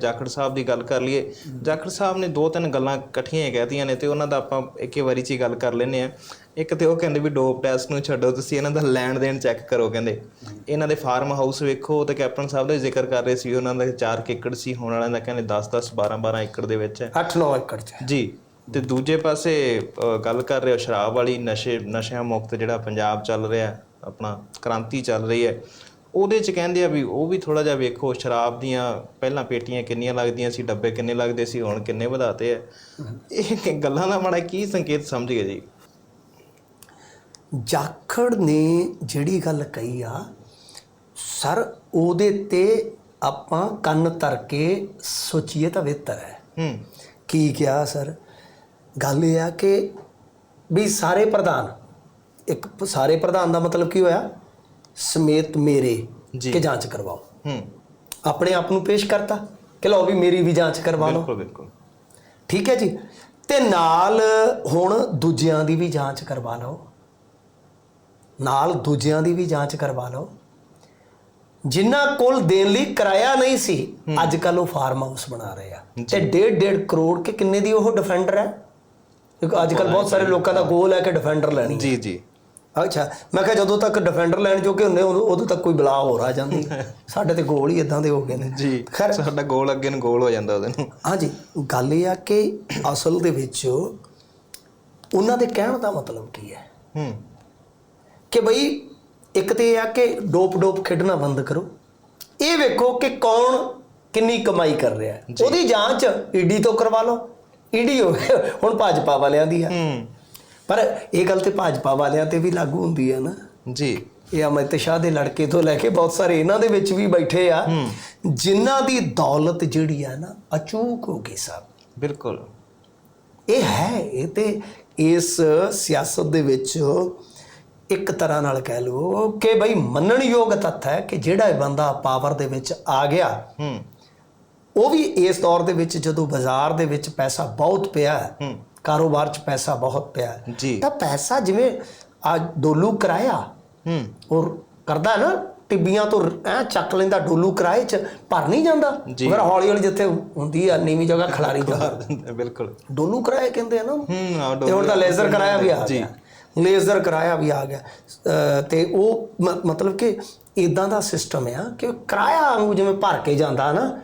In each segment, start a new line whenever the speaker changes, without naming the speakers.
ਜਾਖੜ ਸਾਹਿਬ ਦੀ ਗੱਲ ਕਰ ਲਈਏ। ਜਾਖੜ ਸਾਹਿਬ ਨੇ ਦੋ ਤਿੰਨ ਗੱਲਾਂ ਇਕੱਠੀਆਂ ਹੀ ਕਹਿਤੀਆਂ ਨੇ ਤੇ ਉਹਨਾਂ ਦਾ ਆਪਾਂ ਇੱਕੇ ਵਾਰੀ 'ਚ ਹੀ ਗੱਲ ਕਰ ਲੈਨੇ ਆ ਇੱਕ ਤੇ ਉਹ ਕਹਿੰਦੇ ਵੀ ਡੋਪ ਟੈਸਟ ਨੂੰ ਛੱਡੋ ਤੁਸੀਂ ਇਹਨਾਂ ਦਾ ਲੈਣ ਦੇਣ ਚੈੱਕ ਕਰੋ ਕਹਿੰਦੇ। ਇਹਨਾਂ ਦੇ ਫਾਰਮ ਹਾਊਸ ਵੇਖੋ ਤੇ ਕੈਪਟਨ ਸਾਹਿਬ ਦਾ ਜ਼ਿਕਰ ਕਰ ਰਹੇ ਸੀ ਉਹਨਾਂ ਦਾ 4 ਏਕੜ ਸੀ ਹੋਣ ਵਾਲਿਆਂ ਦਾ ਕਹਿੰਦੇ 10 10 12 12 ਏਕੜ ਦੇ ਵਿੱਚ ਹੈ।
8-9 ਏਕੜ ਚ
ਜੀ ਤੇ ਦੂਜੇ ਪਾਸੇ ਗੱਲ ਕਰ ਰਹੇ ਹੋ ਸ਼ਰਾਬ ਵਾਲੀ ਨਸ਼ੇ ਨਸ਼ਿਆਂ ਮੁਕਤ ਜਿਹੜਾ ਪੰਜਾਬ ਚੱਲ ਰਿਹਾ ਆਪਣਾ ਕ੍ਰਾਂਤੀ ਚੱਲ ਰਹੀ ਹੈ। ਉਹਦੇ ਚ ਕਹਿੰਦੇ ਆ ਵੀ ਉਹ ਵੀ ਥੋੜਾ ਜਿਹਾ ਵੇਖੋ ਸ਼ਰਾਬ ਦੀਆਂ ਪਹਿਲਾਂ ਪੇਟੀਆਂ ਕਿੰਨੀਆਂ ਲੱਗਦੀਆਂ ਸੀ ਡੱਬੇ ਕਿੰਨੇ ਲੱਗਦੇ ਸੀ ਹੁਣ ਕਿੰਨੇ ਵਧਾਤੇ ਆ। ਇਹ ਗੱਲਾਂ ਦਾ ਮਾੜਾ ਕੀ ਸੰਕੇਤ ਸਮਝ ਗਏ ਜੀ?
ਜਾਖੜ ਨੇ ਜਿਹੜੀ ਗੱਲ ਕਹੀ ਆ ਸਰ ਉਹਦੇ ਤੇ ਆਪਾਂ ਕੰਨ ਧਰ ਕੇ ਸੋਚੀਏ ਤਾਂ ਬਿਹਤਰ ਹੈ।
ਹੂੰ।
ਕੀ ਕਿਹਾ ਸਰ? ਗੱਲ ਇਹ ਆ ਕਿ ਵੀ ਸਾਰੇ ਪ੍ਰਧਾਨ ਇੱਕ ਸਾਰੇ ਪ੍ਰਧਾਨ ਦਾ ਮਤਲਬ ਕੀ ਹੋਇਆ? ਸਮੇਤ ਮੇਰੇ
ਜੀ।
ਕਿ ਜਾਂਚ ਕਰਵਾਓ।
ਹੂੰ।
ਆਪਣੇ ਆਪ ਨੂੰ ਪੇਸ਼ ਕਰਤਾ ਕਿ ਲਓ ਵੀ ਮੇਰੀ ਵੀ ਜਾਂਚ ਕਰਵਾ ਲਓ।
ਬਿਲਕੁਲ ਬਿਲਕੁਲ।
ਠੀਕ ਹੈ ਜੀ? ਤੇ ਨਾਲ ਹੁਣ ਦੂਜਿਆਂ ਦੀ ਵੀ ਜਾਂਚ ਕਰਵਾ ਲਓ। ਨਾਲ ਦੂਜਿਆਂ ਦੀ ਵੀ ਜਾਂਚ ਕਰਵਾ ਲਓ। ਜਿਨ੍ਹਾਂ ਕੋਲ ਦੇਣ ਲਈ ਕਿਰਾਇਆ ਨਹੀਂ ਸੀ ਅੱਜ ਕੱਲ ਉਹ ਫਾਰਮ ਹਾਊਸ ਬਣਾ ਰਹੇ ਆ। ਤੇ 1.5 1.5 ਕਰੋੜ ਕੇ ਕਿੰਨੇ ਦੀ ਉਹ ਡਿਫੈਂਡਰ ਹੈ? ਕਿਉਂਕਿ ਅੱਜ ਕੱਲ ਬਹੁਤ ਸਾਰੇ ਲੋਕਾਂ ਦਾ ਗੋਲ ਹੈ ਕਿ ਡਿਫੈਂਡਰ ਲੈਣੀ
ਜੀ ਜੀ।
ਅੱਛਾ ਮੈਂ ਕਿਹਾ ਜਦੋਂ ਤੱਕ ਡਿਫੈਂਡਰ ਲੈਣ ਜੋਗੇ ਹੁੰਦੇ ਉਦੋਂ ਉਦੋਂ ਤੱਕ ਕੋਈ ਬਲਾ ਹੋਰ ਆ ਜਾਂਦੀ। ਸਾਡੇ ਤੇ ਗੋਲ ਹੀ ਇਦਾਂ ਦੇ ਹੋ ਗਏ ਨੇ।
ਜੀ
ਖੈਰ
ਸਾਡਾ ਗੋਲ ਅੱਗੇ ਨੂੰ ਗੋਲ ਹੋ ਜਾਂਦਾ ਉਹਦੇ ਨੂੰ।
ਹਾਂਜੀ ਗੱਲ ਇਹ ਆ ਕਿ ਅਸਲ ਦੇ ਵਿੱਚ ਉਹਨਾਂ ਦੇ ਕਹਿਣ ਦਾ ਮਤਲਬ ਕੀ ਹੈ?
ਹੂੰ।
ਕਿ ਬਈ ਇੱਕ ਤੇ ਇਹ ਆ ਕਿ ਡੋਪ ਡੋਪ ਖੇਡਣਾ ਬੰਦ ਕਰੋ। ਇਹ ਵੇਖੋ ਕਿ ਕੌਣ ਕਿੰਨੀ ਕਮਾਈ ਕਰ ਰਿਹਾ ਹੈ। ਉਹਦੀ ਜਾਂਚ ਈਡੀ ਤੋਂ ਕਰਵਾ ਲਓ। ਈਡੀ ਹੁਣ ਭਾਜਪਾ ਵਾਲਿਆਂ ਦੀ ਆ।
ਹੂੰ।
ਪਰ ਇਹ ਗੱਲ ਤੇ ਭਾਜਪਾ ਵਾਲਿਆਂ ਤੇ ਵੀ ਲਾਗੂ ਹੁੰਦੀ ਹੈ ਨਾ।
ਜੀ।
ਇਹ ਅਮਿਤ ਸ਼ਾਹ ਦੇ ਲੜਕੇ ਤੋਂ ਲੈ ਕੇ ਬਹੁਤ ਸਾਰੇ ਇਹਨਾਂ ਦੇ ਵਿੱਚ ਵੀ ਬੈਠੇ ਆ। ਜਿਨ੍ਹਾਂ ਦੀ ਦੌਲਤ ਜਿਹੜੀ ਆ ਨਾ ਅਚੂਕ ਹੋ ਗਈ ਸਾਹਿਬ
ਬਿਲਕੁਲ।
ਇਹ ਹੈ ਇਹ ਤੇ ਇਸ ਸਿਆਸਤ ਦੇ ਵਿੱਚ ਇੱਕ ਤਰ੍ਹਾਂ ਨਾਲ ਕਹਿ ਲਓ ਕਿ ਬਈ ਮੰਨਣਯੋਗ ਤੱਥ ਹੈ ਕਿ ਜਿਹੜਾ ਬੰਦਾ ਪਾਵਰ ਦੇ ਵਿੱਚ ਆ ਗਿਆ
ਹੂੰ।
ਉਹ ਵੀ ਇਸ ਦੌਰ ਦੇ ਵਿੱਚ ਜਦੋਂ ਬਾਜ਼ਾਰ ਦੇ ਵਿੱਚ ਪੈਸਾ ਬਹੁਤ ਪਿਆ ਹੂੰ। ਕਾਰੋਬਾਰ 'ਚ ਪੈਸਾ ਬਹੁਤ ਪਿਆ ਹੈ।
ਜੀ।
ਤਾਂ ਪੈਸਾ ਜਿਵੇਂ ਆ ਡੋਲੂ ਕਰਾਇਆ
ਹੂੰ।
ਔਰ ਕਰਦਾ ਨਾ ਟਿੱਬੀਆਂ ਤੋਂ ਐ ਚੱਕ ਲੈਂਦਾ ਡੋਲੂ ਕਿਰਾਏ 'ਚ ਭਰ ਨਹੀਂ ਜਾਂਦਾ।
ਜੀ।
ਫਿਰ ਹੌਲੀ ਹੌਲੀ ਜਿੱਥੇ ਹੁੰਦੀ ਆ ਨੀਵੀਂ ਜਗ੍ਹਾ ਖਿਲਾਰੀ ਜਾਂਦਾ।
ਬਿਲਕੁਲ।
ਡੋਲੂ ਕਿਰਾਏ ਕਹਿੰਦੇ ਆ ਨਾ।
ਹੂੰ
ਤੇ ਹੁਣ ਤਾਂ ਲੇਜ਼ਰ ਕਰਾਇਆ ਵੀ ਆ
ਜੀ।
ਗਿਆ। ਲੇਜ਼ਰ ਕਰਾਇਆ ਵੀ ਆ ਗਿਆ। ਤੇ ਉਹ ਮਤਲਬ ਕਿ ਇਦਾਂ ਦਾ ਸਿਸਟਮ ਆ ਕਿ ਕਿਰਾਇਆ ਵਾਂਗੂ ਜਿਵੇਂ ਭਰ ਕੇ ਜਾਂਦਾ ਨਾ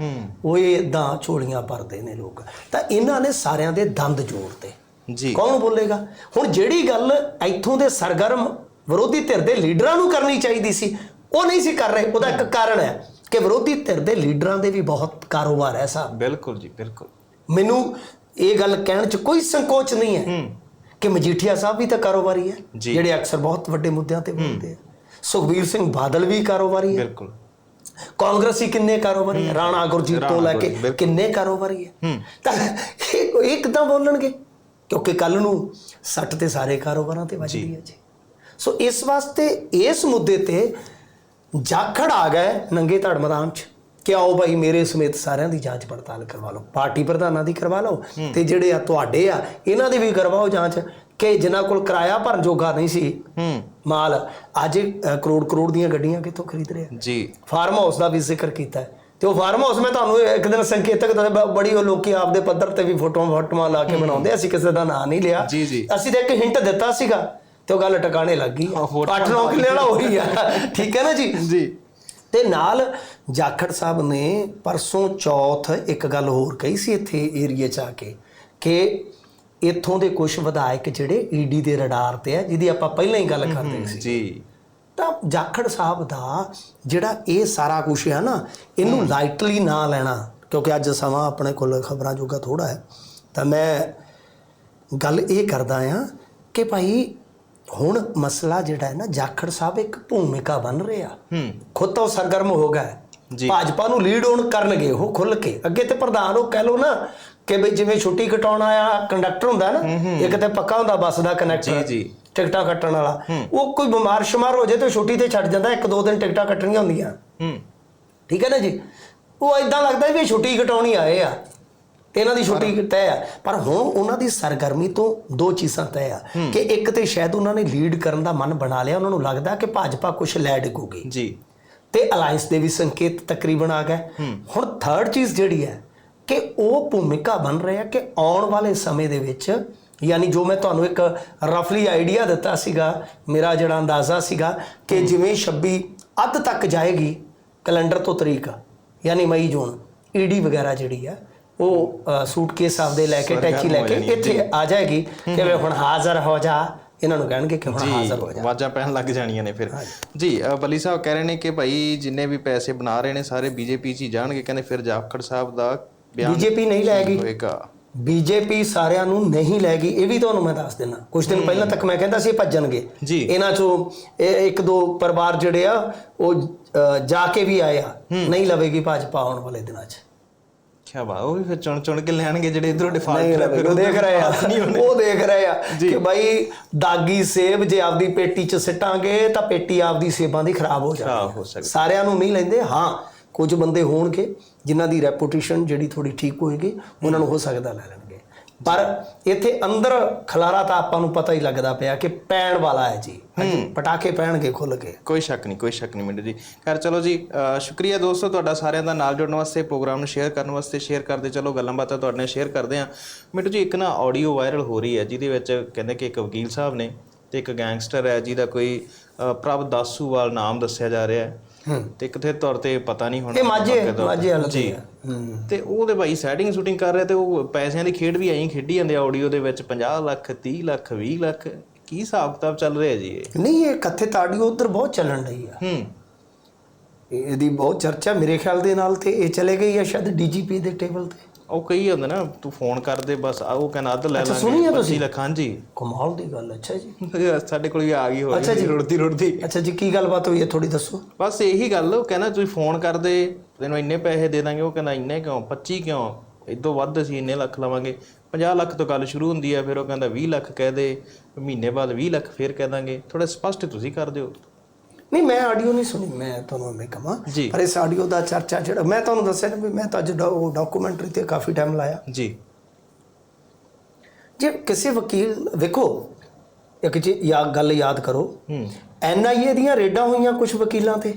ਉਹ ਇਦਾਂ ਝੋਲੀਆਂ ਭਰਦੇ ਨੇ ਲੋਕ। ਤਾਂ ਇਹਨਾਂ ਨੇ ਸਾਰਿਆਂ ਦੇ ਦੰਦ ਜੋੜਤੇ।
ਜੀ।
ਕੌਣ ਬੋਲੇਗਾ? ਹੁਣ ਜਿਹੜੀ ਗੱਲ ਇੱਥੋਂ ਦੇ ਸਰਗਰਮ ਵਿਰੋਧੀ ਧਿਰ ਦੇ ਲੀਡਰਾਂ ਨੂੰ ਕਰਨੀ ਚਾਹੀਦੀ ਸੀ ਉਹ ਨਹੀਂ ਸੀ ਕਰ ਰਹੇ। ਉਹਦਾ ਇੱਕ ਕਾਰਨ ਹੈ ਕਿ ਵਿਰੋਧੀ ਧਿਰ ਦੇ ਲੀਡਰਾਂ ਦੇ ਵੀ ਬਹੁਤ ਕਾਰੋਬਾਰ ਹੈ ਸਾਹਿਬ।
ਬਿਲਕੁਲ ਜੀ ਬਿਲਕੁਲ।
ਮੈਨੂੰ ਇਹ ਗੱਲ ਕਹਿਣ 'ਚ ਕੋਈ ਸੰਕੋਚ ਨਹੀਂ ਹੂੰ। ਕਿ ਮਜੀਠੀਆ ਸਾਹਿਬ ਵੀ ਤਾਂ ਕਾਰੋਬਾਰੀ ਹੈ। ਜਿਹੜੇ ਅਕਸਰ ਬਹੁਤ ਵੱਡੇ ਮੁੱਦਿਆਂ ਤੇ ਬੋਲਦੇ ਆ। ਸੁਖਬੀਰ ਸਿੰਘ ਬਾਦਲ ਵੀ ਕਾਰੋਬਾਰੀ ਹੈ।
ਬਿਲਕੁਲ।
ਕਾਂਗਰਸੀ ਕਿੰਨੇ ਕਾਰੋਬਾਰੀ ਹੈ? ਰਾਣਾ ਗੁਰਜੀਤ ਤੋਂ ਲੈ ਕੇ। ਕਿੰਨੇ ਕਾਰੋਬਾਰੀ ਹੈ? ਤਾਂ ਇਹ ਕਿੱਦਾਂ ਬੋਲਣਗੇ ਕਿਉਂਕਿ ਕੱਲ ਨੂੰ ਸੱਟ ਤੇ ਸਾਰੇ ਕਾਰੋਬਾਰਾਂ ਤੇ ਵੱਜਦੀ ਹੈ ਜੀ। ਸੋ ਇਸ ਵਾਸਤੇ ਇਸ ਮੁੱਦੇ ਤੇ ਜਾਖੜ ਆ ਗਏ ਨੰਗੇ ਧੜ ਮੈਦਾਨ 'ਚ। ਕਿ ਆਓ ਭਾਈ ਮੇਰੇ ਸਮੇਤ ਸਾਰਿਆਂ ਦੀ ਜਾਂਚ ਪੜਤਾਲ ਕਰਵਾ ਲਓ ਪਾਰਟੀ ਪ੍ਰਧਾਨਾਂ ਦੀ ਕਰਵਾ ਲਓ ਤੇ ਜਿਹੜੇ ਆ ਤੁਹਾਡੇ ਆ ਇਹਨਾਂ ਦੀ ਵੀ ਕਰਵਾਓ ਜਾਂਚ ਕਿ ਜਿਨ੍ਹਾਂ ਕੋਲ ਕਿਰਾਇਆ ਭਰਨ ਜੋਗਾ ਨਹੀਂ ਸੀ। ਮਾਲ ਅੱਜ ਕਰੋੜ ਕਰੋੜ ਦੀਆਂ ਗੱਡੀਆਂ ਕਿੱਥੋਂ ਖਰੀਦ ਰਹੇ ਆ?
ਜੀ।
ਫਾਰਮ ਹਾਊਸ ਦਾ ਵੀ ਜ਼ਿਕਰ ਕੀਤਾ ਹੈ। ਤੇ ਉਹ ਫਾਰਮ ਹਾਊਸ ਮੈਂ ਤੁਹਾਨੂੰ ਇੱਕ ਦਿਨ ਸੰਕੇਤਕ ਤਾਂ ਬੜੀ ਉਹ ਲੋਕੀ ਆਪਦੇ ਪੱਧਰ ਤੇ ਵੀ ਫੋਟੋਆਂ ਫੋਟੋਆਂ ਲਾ ਕੇ ਬਣਾਉਂਦੇ ਅਸੀਂ ਕਿਸੇ ਦਾ ਨਾਂ ਨਹੀਂ ਲਿਆ। ਅਸੀਂ ਤਾਂ ਇੱਕ ਹਿੰਟ ਦਿੱਤਾ ਸੀਗਾ ਤੇ ਉਹ ਗੱਲ ਟਿਕਾਣੇ ਲੱਗ ਗਈ।
ਹਾਂ, ਫੋਟੋਆਂ
8-9 ਕਿੱਲੇ ਵਾਲਾ ਉਹੀ ਆ। ਠੀਕ ਹੈ ਨਾ ਜੀ?
ਜੀ।
ਤੇ ਨਾਲ ਜਾਖੜ ਸਾਹਿਬ ਨੇ ਪਰਸੋਂ ਚੌਥ ਇੱਕ ਗੱਲ ਹੋਰ ਕਹੀ ਸੀ ਇੱਥੇ ਏਰੀਏ 'ਚ ਆ ਕੇ ਕਿ ਇੱਥੋਂ ਦੇ ਕੁਝ ਵਿਧਾਇਕ ਜਿਹੜੇ ਈਡੀ ਦੇ ਰਡਾਰ ਤੇ ਆ ਜਿਹਦੀ ਆਪਾਂ ਪਹਿਲਾਂ ਹੀ ਗੱਲ ਕਰਦੇ ਸੀ।
ਜੀ।
ਤਾਂ ਜਾਖੜ ਸਾਹਿਬ ਦਾ ਜਿਹੜਾ ਇਹ ਸਾਰਾ ਕੁਝ ਹੈ ਨਾ ਇਹਨੂੰ ਲਾਈਟਲੀ ਨਾ ਲੈਣਾ ਕਿਉਂਕਿ ਅੱਜ ਸਮਾਂ ਆਪਣੇ ਕੋਲ ਖਬਰਾਂ ਜੋਗਾ ਥੋੜਾ ਹੈ ਤਾਂ ਮੈਂ ਗੱਲ ਇਹ ਕਰਦਾ ਆ ਕਿ ਭਾਈ ਹੁਣ ਮਸਲਾ ਜਿਹੜਾ ਹੈ ਨਾ ਜਾਖੜ ਸਾਹਿਬ ਇੱਕ ਭੂਮਿਕਾ ਬਣ ਰਿਹਾ
ਹੂੰ।
ਖੁਦ ਤਾਂ ਸਰਗਰਮ ਹੋ ਗਿਆ
ਜੀ।
ਭਾਜਪਾ ਨੂੰ ਲੀਡ ਆਨ ਕਰਨਗੇ ਉਹ ਖੁੱਲ ਕੇ। ਅੱਗੇ ਤੇ ਪ੍ਰਧਾਨ ਉਹ ਕਹਿ ਲੋ ਨਾ ਕਿ ਬਈ ਜਿਵੇਂ ਛੁੱਟੀ ਕਟਾਉਣ ਆਇਆ ਕੰਡਕਟਰ ਹੁੰਦਾ ਨਾ ਇੱਕ ਤੇ ਪੱਕਾ ਹੁੰਦਾ ਬੱਸ ਦਾ ਕਨੈਕਟਰ
ਜੀ, ਜੀ।
ਟਿਕਟਾਂ ਕੱਟਣ ਵਾਲਾ। ਉਹ ਕੋਈ ਬਿਮਾਰ ਸ਼ਮਾਰ ਹੋ ਜਾਏ ਤੇ ਛੁੱਟੀ ਤੇ ਛੱਡ ਜਾਂਦਾ ਇੱਕ ਦੋ ਦਿਨ ਟਿਕਟਾਂ ਕੱਟਣੀਆਂ ਹੁੰਦੀਆਂ।
ਹੂੰ।
ਠੀਕ ਹੈ ਨਾ ਜੀ? ਉਹ ਇਦਾਂ ਲੱਗਦਾ ਵੀ ਛੁੱਟੀ ਕਟਾਉਣੀ ਆਏ ਆ। ਤੇ ਇਹਨਾਂ ਦੀ ਛੁੱਟੀ ਤੈਅ ਆ। ਪਰ ਹੁਣ ਉਹਨਾਂ ਦੀ ਸਰਗਰਮੀ ਤੋਂ ਦੋ ਚੀਜ਼ਾਂ ਤੈਅ ਆ ਕਿ ਇੱਕ ਤੇ ਸ਼ਾਇਦ ਉਹਨਾਂ ਨੇ ਲੀਡ ਕਰਨ ਦਾ ਮਨ ਬਣਾ ਲਿਆ ਉਹਨਾਂ ਨੂੰ ਲੱਗਦਾ ਕਿ ਭਾਜਪਾ ਕੁਝ ਲੈ ਡਿੱਗੂਗੀ।
ਜੀ।
ਤੇ ਅਲਾਈਅੰਸ ਦੇ ਵੀ ਸੰਕੇਤ ਤਕਰੀਬਨ ਆ ਗਏ। ਹੁਣ ਥਰਡ ਚੀਜ਼ ਜਿਹੜੀ ਹੈ ਕਿ ਉਹ ਭੂਮਿਕਾ ਬਣ ਰਿਹਾ ਕਿ ਆਉਣ ਵਾਲੇ ਸਮੇਂ ਦੇ ਵਿੱਚ ਯਾਨੀ ਜੋ ਮੈਂ ਤੁਹਾਨੂੰ ਇੱਕ ਰਫਲੀ ਆਈਡੀਆ ਦਿੱਤਾ ਸੀਗਾ ਮੇਰਾ ਜਿਹੜਾ ਅੰਦਾਜ਼ਾ ਸੀਗਾ ਕਿ ਜਿਵੇਂ 26 ਅੱਧ ਤੱਕ ਜਾਏਗੀ ਕੈਲੰਡਰ ਤੋਂ ਤਰੀਕ ਯਾਨੀ ਮਈ ਜੂਨ ਈਡੀ ਵਗੈਰਾ ਜਿਹੜੀ ਆ ਉਹ ਸੂਟਕੇਸ ਆਪਦੇ ਲੈ ਕੇ ਟੈਚੀ ਲੈ ਕੇ ਇੱਥੇ ਆ ਜਾਏਗੀ ਕਿ ਵੀ ਹੁਣ ਹਾਜ਼ਰ ਹੋ ਜਾ। ਇਹਨਾਂ ਨੂੰ ਕਹਿਣਗੇ ਕਿ ਹੁਣ ਹਾਜ਼ਰ ਹੋ ਜਾ।
ਆਵਾਜ਼ਾਂ ਪੈਣ ਲੱਗ ਜਾਣੀਆਂ ਨੇ ਫਿਰ। ਜੀ ਬੱਲੀ ਸਾਹਿਬ ਕਹਿ ਰਹੇ ਨੇ ਕਿ ਭਾਈ ਜਿੰਨੇ ਵੀ ਪੈਸੇ ਬਣਾ ਰਹੇ ਨੇ ਸਾਰੇ ਬੀਜੇਪੀ 'ਚ ਹੀ ਜਾਣਗੇ। ਕਹਿੰਦੇ ਫਿਰ ਜਾਖੜ ਸਾਹਿਬ ਦਾ ਬਿਆਨ
ਬੀਜੇਪੀ ਨਹੀਂ ਲੈਗੀ।
ਹੋਏਗਾ?
ਬੀਜੇਪੀ ਸਾਰਿਆਂ ਨੂੰ ਨਹੀਂ ਲੈਗੀ ਇਹ ਵੀ ਤੁਹਾਨੂੰ ਮੈਂ ਦੱਸ ਦਿੰਦਾ। ਕੁਝ ਦਿਨ ਪਹਿਲਾਂ ਤੱਕ ਮੈਂ ਕਹਿੰਦਾ ਸੀ ਇਹ ਭੱਜਣਗੇ। ਇਹਨਾਂ ਚੋਂ ਇਹ ਇੱਕ ਦੋ ਪਰਿਵਾਰ ਜਿਹੜੇ ਆ ਉਹ ਜਾ ਕੇ ਵੀ ਆਏ ਆ। ਨਹੀਂ ਲਵੇਗੀ ਭਾਜਪਾ ਆਉਣ ਵਾਲੇ ਦਿਨਾਂ 'ਚ।
ਕਿਆ ਬਾਤ ਉਹ ਵੀ ਫਿਰ ਚੁਣ ਚੁਣ ਕੇ ਲੈਣਗੇ ਜਿਹੜੇ ਇਧਰੋਂ ਡਿਫਾਲਟ
ਲਵੇਗੀ ਉਹ ਦੇਖ ਰਹੇ ਆ। ਉਹ ਦੇਖ ਰਹੇ ਆ ਕਿ ਭਾਈ ਦਾਗੀ ਸੇਬ ਜੇ ਆਪਦੀ ਪੇਟੀ 'ਚ ਸਿੱਟਾਂਗੇ ਤਾਂ ਪੇਟੀ ਆਪਦੀ ਸੇਬਾਂ ਦੀ ਖਰਾਬ ਹੋ ਜਾਣੀ
ਹੋ
ਸਾਰਿਆਂ ਨੂੰ ਨਹੀਂ ਲੈਂਦੇ ਹਾਂ ਕੁਝ ਬੰਦੇ ਹੋਣਗੇ ਜਿਨ੍ਹਾਂ ਦੀ ਰੈਪੂਟੇਸ਼ਨ ਜਿਹੜੀ ਥੋੜੀ ਠੀਕ ਹੋਏਗੀ ਉਹਨਾਂ ਨੂੰ ਹੋ ਸਕਦਾ ਲੈ ਲੈਣਗੇ ਪਰ ਇੱਥੇ ਅੰਦਰ ਖਲਾਰਾ ਤਾਂ ਆਪਾਂ ਨੂੰ ਪਤਾ ਹੀ ਲੱਗਦਾ ਪਿਆ ਕਿ ਪੈਣ ਵਾਲਾ ਹੈ ਜੀ। ਪਟਾਕੇ ਪੈਣਗੇ ਖੁੱਲ ਕੇ।
ਕੋਈ ਸ਼ੱਕ ਨਹੀਂ ਕੋਈ ਸ਼ੱਕ ਨਹੀਂ ਮਿੰਟੂ ਜੀ ਖੈਰ ਚਲੋ ਜੀ ਸ਼ੁਕਰੀਆ ਦੋਸਤੋ ਤੁਹਾਡਾ ਸਾਰਿਆਂ ਦਾ ਨਾਲ ਜੁੜਨ ਵਾਸਤੇ ਪ੍ਰੋਗਰਾਮ ਨੂੰ ਸ਼ੇਅਰ ਕਰਨ ਵਾਸਤੇ ਸ਼ੇਅਰ ਕਰਦੇ ਚਲੋ ਗੱਲਾਂ ਬਾਤਾਂ ਤੁਹਾਡੇ ਨਾਲ ਸ਼ੇਅਰ ਕਰਦੇ ਆ ਮਿੰਟੂ ਜੀ ਇੱਕ ਨਾ ਆਡੀਓ ਵਾਇਰਲ ਹੋ ਰਹੀ ਹੈ ਜਿਹਦੇ ਵਿੱਚ ਕਹਿੰਦੇ ਕਿ ਇੱਕ ਵਕੀਲ ਸਾਹਿਬ ਨੇ ਤੇ ਇੱਕ ਗੈਂਗਸਟਰ ਹੈ ਜਿਹਦਾ ਕੋਈ ਪ੍ਰਭ ਦਾਸੂਵਾਲ ਨਾਮ ਦੱਸਿਆ ਜਾ ਰਿਹਾ ਹੈ। ਤੇ ਕਿਥੇ ਤੌਰ ਤੇ ਪਤਾ ਨਹੀਂ ਹੁਣ
ਇਹ ਮਾਝੇ। ਮਾਝੇ ਵਾਲਾ
ਜੀ। ਤੇ ਉਹਦੇ ਭਾਈ ਸੈਟਿੰਗ ਸ਼ੂਟਿੰਗ ਕਰ ਰਿਹਾ ਤੇ ਉਹ ਪੈਸਿਆਂ ਦੀ ਖੇਡ ਵੀ ਐਂ ਖੇਡੀ ਜਾਂਦੇ ਆਡੀਓ ਦੇ ਵਿੱਚ 50 ਲੱਖ 30 ਲੱਖ 20 ਲੱਖ। ਕੀ ਹਿਸਾਬ ਕਿਤਾਬ ਚੱਲ ਰਿਹਾ ਜੀ ਇਹ?
ਨਹੀਂ ਇਹ ਕਥਿਤ ਆਡੀਓ ਉਧਰ ਬਹੁਤ ਚੱਲਣ ਰਹੀ ਆ।
ਹੂੰ।
ਇਹ- ਇਹਦੀ ਬਹੁਤ ਚਰਚਾ ਮੇਰੇ ਖਿਆਲ ਦੇ ਨਾਲ ਤੇ ਇਹ ਚਲੇ ਗਈ ਆ ਸ਼ਾਇਦ ਡੀਜੀਪੀ ਦੇ ਟੇਬਲ ਤੇ।
ਉਹ ਕਹੀ ਜਾਂਦਾ ਨਾ ਤੂੰ ਫੋਨ ਕਰ ਦੇ ਬਸ ਆ ਉਹ ਕਹਿੰਦਾ ਅੱਧ ਲੈ ਲਾਂਗੇ
ਸੁਣੀ ਆ
25 ਲੱਖ ਹਾਂਜੀ।
ਕਮਾਲ ਦੀ ਗੱਲ ਅੱਛਾ ਜੀ।
ਸਾਡੇ ਕੋਲ ਵੀ ਆ ਗਈ ਹੋ
ਅੱਛਾ ਜੀ।
ਰੁੜਦੀ ਰੁੜਦੀ।
ਅੱਛਾ ਜੀ ਕੀ ਗੱਲਬਾਤ ਹੋਈ ਹੈ ਥੋੜੀ ਦੱਸੋ।
ਬਸ ਇਹੀ ਗੱਲ ਉਹ ਕਹਿੰਦਾ ਤੁਸੀਂ ਫੋਨ ਕਰ ਦੇ ਤੈਨੂੰ ਇੰਨੇ ਪੈਸੇ ਦੇ ਦਾਂਗੇ ਉਹ ਕਹਿੰਦਾ ਇੰਨੇ ਕਿਉਂ 25 ਕਿਉਂ? ਇਦੋਂ ਵੱਧ ਅਸੀਂ ਇੰਨੇ ਲੱਖ ਲਵਾਂਗੇ। 50 ਲੱਖ ਤੋਂ ਗੱਲ ਸ਼ੁਰੂ ਹੁੰਦੀ ਹੈ ਫਿਰ ਉਹ ਕਹਿੰਦਾ 20 ਲੱਖ ਕਹਿ ਦੇ ਮਹੀਨੇ ਬਾਅਦ 20 ਲੱਖ ਫੇਰ ਕਹਿ ਦਾਂਗੇ। ਥੋੜਾ ਸਪਸ਼ਟ ਤੁਸੀਂ ਕਰ ਦਿਓ।
ਨਹੀਂ ਮੈਂ ਆਡੀਓ ਨਹੀਂ ਸੁਣੀ ਮੈਂ ਤੁਹਾਨੂੰ ਮੈਂ ਕਹਾਂ।
ਜੀ।
ਪਰ ਇਸ ਆਡੀਓ ਦਾ ਚਰਚਾ ਜਿਹੜਾ ਮੈਂ ਤੁਹਾਨੂੰ ਦੱਸਿਆ ਨਾ ਵੀ ਮੈਂ ਤਾਂ ਅੱਜ ਡਾ- ਉਹ ਡਾਕੂਮੈਂਟਰੀ ਤੇ ਕਾਫੀ ਟਾਈਮ ਲਾਇਆ।
ਜੀ।
ਜੇ ਕਿਸੇ ਵਕੀਲ ਵੇਖੋ ਇੱਕ ਜੀ ਯਾ ਗੱਲ ਯਾਦ ਕਰੋ।
ਹੂੰ।
ਐਨਆਈਏ ਦੀਆਂ ਰੇਡਾਂ ਹੋਈਆਂ ਕੁਝ ਵਕੀਲਾਂ ਤੇ।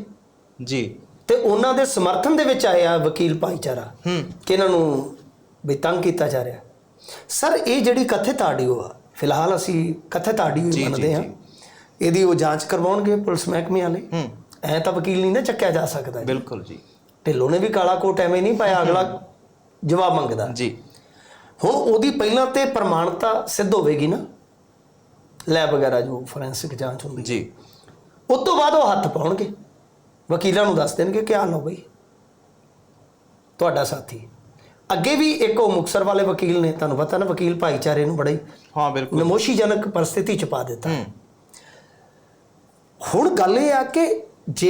ਜੀ।
ਤੇ ਉਹਨਾਂ ਦੇ ਸਮਰਥਨ ਦੇ ਵਿੱਚ ਆਇਆ ਵਕੀਲ ਭਾਈਚਾਰਾ।
ਹੂੰ।
ਕਿ ਇਹਨਾਂ ਨੂੰ ਵੀ ਤੰਗ ਕੀਤਾ ਜਾ ਰਿਹਾ। ਸਰ ਇਹ ਜਿਹੜੀ ਕਥਿਤ ਆਡੀਓ ਆ ਫਿਲਹਾਲ ਅਸੀਂ ਕਥਿਤ ਆਡੀਓ ਹੀ ਮੰਨਦੇ ਹਾਂ। ਇਹਦੀ ਉਹ ਜਾਂਚ ਕਰਵਾਉਣਗੇ ਪੁਲਿਸ ਮਹਿਕਮੇ ਵਾਲੇ
ਹੂੰ।
ਐ ਤਾਂ ਵਕੀਲ ਨਹੀਂ ਨਾ ਚੱਕਿਆ ਜਾ ਸਕਦਾ ਜੀ।
ਬਿਲਕੁਲ ਜੀ।
ਢਿੱਲੋਂ ਨੇ ਵੀ ਕਾਲਾ ਕੋਟ ਐਵੇਂ ਨਹੀਂ ਪਾਇਆ ਅਗਲਾ ਜਵਾਬ ਮੰਗਦਾ।
ਜੀ।
ਹੁਣ ਉਹਦੀ ਪਹਿਲਾਂ ਤੇ ਪ੍ਰਮਾਣਤਾ ਸਿੱਧ ਹੋਵੇਗੀ ਨਾ ਲੈਬ ਵਗੈਰਾ ਜੋ ਫੋਰੈਂਸਿਕ ਜਾਂਚ ਹੁੰਦੀ।
ਜੀ।
ਉਸ ਤੋਂ ਬਾਅਦ ਉਹ ਹੱਥ ਪਾਉਣਗੇ। ਵਕੀਲਾਂ ਨੂੰ ਦੱਸ ਦੇਣਗੇ ਕਿ ਆ ਲਓ ਬਈ। ਤੁਹਾਡਾ ਸਾਥੀ। ਅੱਗੇ ਵੀ ਇੱਕ ਉਹ ਮੁਕਸਰ ਵਾਲੇ ਵਕੀਲ ਨੇ ਤੁਹਾਨੂੰ ਪਤਾ ਨਾ ਵਕੀਲ ਭਾਈਚਾਰੇ ਨੂੰ ਬੜਾ ਹੀ
ਹਾਂ ਬਿਲਕੁਲ।
ਨਮੋਸ਼ੀਜਨਕ ਪਰਿਸਥਿਤੀ ਚ ਪਾ ਦਿੱਤਾ।
ਹੂੰ।
ਹੁਣ ਗੱਲ ਇਹ ਆ ਕਿ